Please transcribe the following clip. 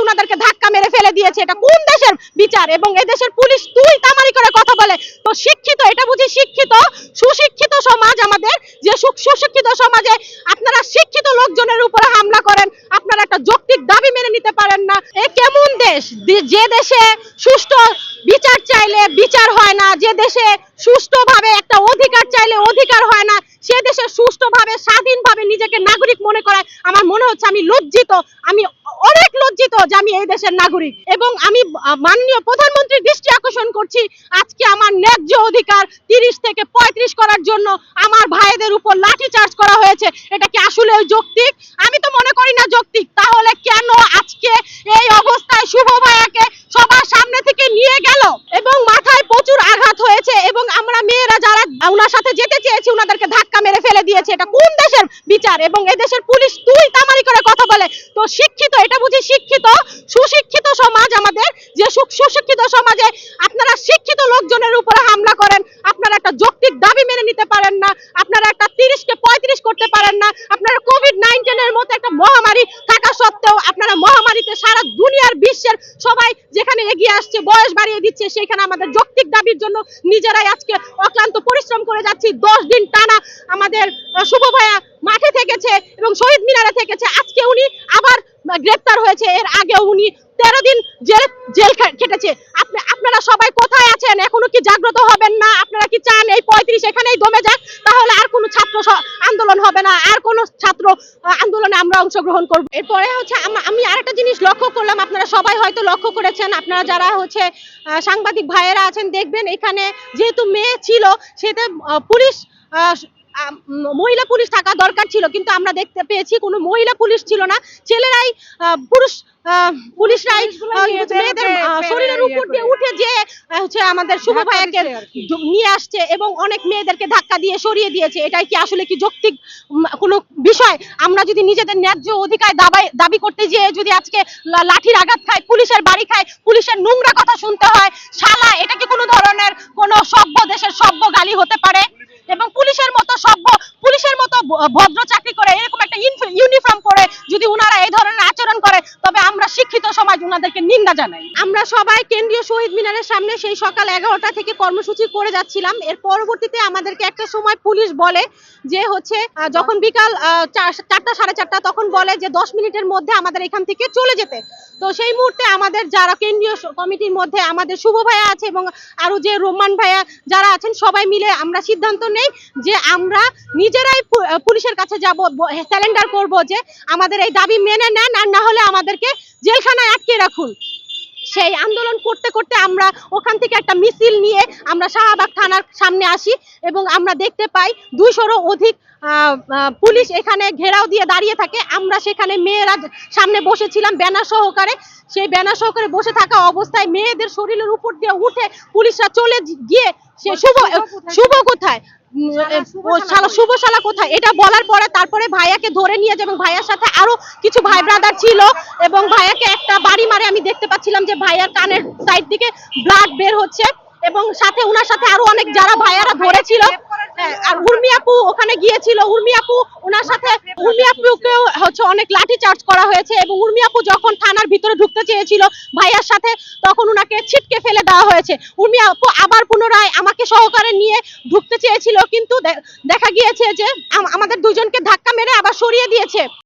ওনাদেরকে ধাক্কা মেরে ফেলে দিয়েছে? এটা কোন দেশের বিচার? এবং এই দেশের পুলিশ তুই তামারি করে কথা বলে। তো শিক্ষিত, এটা বুঝি শিক্ষিত, সুশিক্ষিত সমাজ আমাদের? যে সুশিক্ষিত সমাজে আপনারা শিক্ষিত লোকজনের উপরে হামলা করেন, আপনারা একটা যৌক্তিক দাবি মেনে নিতে পারেন না। এ কেমন দেশ? যে দেশে সুষ্ঠু বিচার চাইলে বিচার হয় না, যে দেশে সুষ্ঠুভাবে একটা অধিকার চাইলে অধিকার হয় না, সে দেশে সুষ্ঠুভাবে, স্বাধীনভাবে নিজেকে নাগরিক মনে করায়। আমার মনে হচ্ছে আমি লজ্জিত আমি যে আমি এই দেশের নাগরিক। এবং আমি মাননীয় প্রধানমন্ত্রীর দৃষ্টি আকর্ষণ করছি আজকে আমার ন্যায্য অধিকার তিরিশ থেকে পঁয়ত্রিশ করার জন্য আমার ভাইদের উপর লাঠি চার্জ করা হয়েছে। এটা কি আসলে যৌক্তিক? আমি তো মনে করি না যৌক্তিক। তাহলে কেন আজকে এই অবস্থায় শুভ ভাইয়াকে সবার সামনে থেকে নিয়ে গেল এবং মাথায় প্রচুর আঘাত হয়েছে এবং আমরা যারা ওনার সাথে যেতে চেয়েছি, ওনাদেরকে ধাক্কা মেরে ফেলে দিয়েছে। এটা কোন দেশের বিচার? এবং এই দেশের পুলিশ তুই তামারি করে কথা বলে। তো শিক্ষিত, এটা বুঝি শিক্ষিত? সুশিক্ষিত সমাজ আমাদের, যে সুশিক্ষিত সমাজে আপনারা শিক্ষিত লোকজনের উপরে হামলা করেন, আপনারা একটা যৌক্তিক দাবি মেনে নিতে পারেন না, আপনারা একটা তিরিশকে পঁয়ত্রিশ করতে পারেন না, আপনারা কোভিড নাইন্টিনের মতো একটা মহামারী থাকা সত্ত্বেও আপনারা মহামারীতে সারা দুনিয়ার বিশ্বের সবাই যেখানে এগিয়ে আসছে, বয়স বাড়িয়ে দিচ্ছে, সেখানে আমাদের যৌক্তিক দাবির জন্য নিজেরাই আজকে অক্লান্ত করে যাচ্ছি। দশ দিন টানা আমাদের শুভ ভাইয়া মাঠে থেকেছে এবং শহীদ মিনারে থেকেছে। আজকে উনি আবার গ্রেপ্তার হয়েছে। এর আগে উনি তেরো দিন জেল জেল কেটেছে খেটেছে। আপনারা সবাই কোথায় আছেন? এখনও কি জাগ্রত হবেন না? আপনারা কি চান পঁয়ত্রিশ এখানেই দমে যাক, তাহলে আর কোনো ছাত্র আন্দোলন হবে না। আর কোনো ছাত্র আন্দোলনে আমরা অংশগ্রহণ করব। এরপরে হচ্ছে আমি আরেকটা জিনিস লক্ষ্য করলাম, আপনারা সবাই হয়তো লক্ষ্য করেছেন, আপনারা যারা হচ্ছে সাংবাদিক ভাইয়েরা আছেন, দেখবেন এখানে যেহেতু মেয়ে ছিল সেটা পুলিশ মহিলা পুলিশ থাকা দরকার ছিল কিন্তু আমরা দেখতে পেয়েছি কোনো মহিলা পুলিশ ছিল না। ছেলেরাই পুরুষ পুলিশরাই মেয়েদের শরীরের উপর দিয়ে উঠে যে হচ্ছে আমাদের শুভ ভাইয়াকে নিয়ে আসছে এবং অনেক মেয়েদেরকে ধাক্কা দিয়ে সরিয়ে দিয়েছে। এটাই কি আসলে কি যৌক্তিক কোনো বিষয়? আমরা যদি নিজেদের ন্যায্য অধিকার দাবাই দাবি করতে গিয়ে যদি আজকে লাঠির আঘাত খায় পুলিশের বাড়ি খায় পুলিশের নোংরা কথা শুনতে হয় শালা এটা কি কোনো ধরনের কোনো সভ্য দেশের সভ্য গালি হতে পারে এবং পুলিশের মতো সভ্য পুলিশের মতো ভ- ভদ্র চাকরি করে এরকম একটা ইউনিফর্ম পরে উনারা এই ধরনের আচরণ করে, তবে আমরা শিক্ষিত সমাজ উনাদেরকে নিন্দা জানাই। আমরা সবাই কেন্দ্রীয় শহীদ মিনারের সামনে সেই সকাল এগারোটা থেকে কর্মসূচি করে যাচ্ছিলাম। এর পরবর্তীতে আমাদেরকে একটা সময় পুলিশ বলে যে হচ্ছে যখন বিকাল চারটা সাড়ে চারটা তখন বলে যে দশ মিনিটের মধ্যে আমাদের এখান থেকে চলে যেতে। তো সেই মুহূর্তে আমাদের যারা কেন্দ্রীয় কমিটির মধ্যে আমাদের শুভ ভাইয়া আছে এবং আরও যে রোমান ভাইয়া যারা আছেন, সবাই মিলে আমরা সিদ্ধান্ত নেই যে আমরা নিজেরাই পুলিশের কাছে যাব স্যালেন্ডার করব যে আমাদের এই দাবি মেনে নেন আর না হলে আমাদেরকে জেলখানায় আটকে রাখুন। সেই আন্দোলন করতে করতে আমরা ওখান থেকে একটা মিছিল নিয়ে আমরা শাহবাগ থানার সামনে আসি এবং আমরা দেখতে পাই দুইশোরও অধিক পুলিশ এখানে ঘেরাও দিয়ে দাঁড়িয়ে থাকে। আমরা সেখানে মেয়েরা সামনে বসেছিলাম ব্যানার সহকারে। সেই ব্যানার সহকারে বসে থাকা অবস্থায় মেয়েদের শরীরের উপর দিয়ে উঠে পুলিশরা চলে গিয়ে সে শুভ শুভ কোথায়? শালা শুভ শালা কোথায়? এটা বলার পরে তারপরে ভাইয়াকে ধরে নিয়ে এবং ভাইয়ার সাথে আরও কিছু ভাই ব্রাদার ছিল এবং ভাইয়াকে একটা বাড়ি মারে আমি দেখতে পাচ্ছিলাম যে ভাইয়ার কানের সাইড দিকে ব্লাড বের হচ্ছে এবং সাথে ওনার সাথে আরও অনেক যারা ভাইয়ারা ধরেছিল আর উর্মি আপু ওখানে গিয়েছিল। উর্মি আপু ওনার সাথে উর্মি আপুকেও হচ্ছে অনেক লাঠি চার্জ করা হয়েছে এবং উর্মি আপু যখন থানার ভিতরে ঢুকতে চেয়েছিল ভাইয়ার সাথে, তখন উনাকে ছিটকে ফেলে দেওয়া হয়েছে। উর্মি আপু আবার পুনরায় আমাকে সহকারে নিয়ে ঢুকতে চেয়েছিল, কিন্তু দেখা গিয়েছে যে আম- আমাদের দুজনকে ধাক্কা মেরে আবার সরিয়ে দিয়েছে।